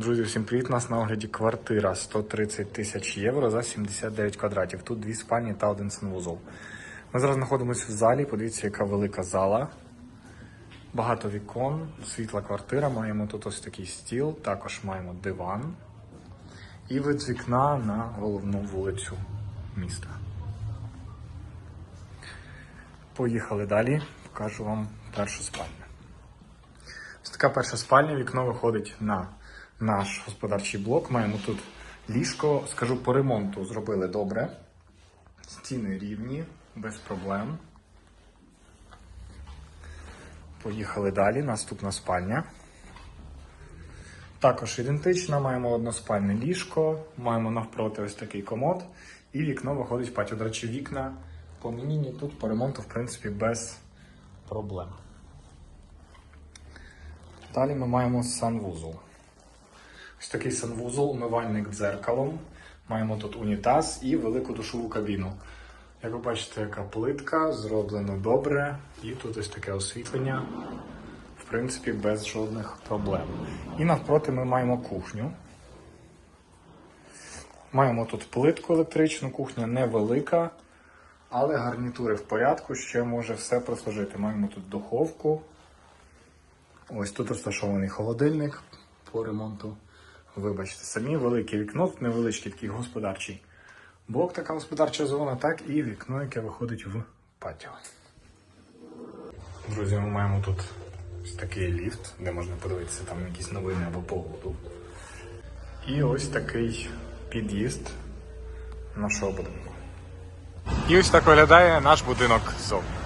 Друзі, всім привіт! Нас на огляді квартира 130 тисяч євро за 79 квадратів. Тут дві спальні та один санвузол. Ми зараз знаходимося в залі. Подивіться, яка велика зала. Багато вікон, світла квартира. Маємо тут ось такий стіл, також маємо диван. І вид з вікна на головну вулицю міста. Поїхали далі. Покажу вам першу спальню. Ось така перша спальня, вікно виходить на наш господарчий блок. Маємо тут ліжко. Скажу, по ремонту зробили добре. Стіни рівні, без проблем. Поїхали далі. Наступна спальня. Також ідентична, маємо односпальне ліжко, маємо навпроти ось такий комод, і вікно виходить в патіо. До речі, вікна поміняні тут по ремонту, в принципі, без проблем. Далі ми маємо санвузол. Ось такий санвузол, умивальник дзеркалом. Маємо тут унітаз і велику душову кабіну. Як ви бачите, яка плитка, зроблено добре, і тут ось таке освітлення, в принципі, без жодних проблем. І навпроти ми маємо кухню. Маємо тут плитку електричну, кухня невелика, але гарнітури в порядку, ще може все прослужити. Маємо тут духовку. Ось тут розташований холодильник по ремонту. Вибачте, самі велике вікно, невеличкий такий господарчий блок, така господарча зона, так і вікно, яке виходить в патіо. Друзі, ми маємо тут ось такий ліфт, де можна подивитися там якісь новини або погоду. І ось такий під'їзд нашого будинку. І ось так виглядає наш будинок ззовні.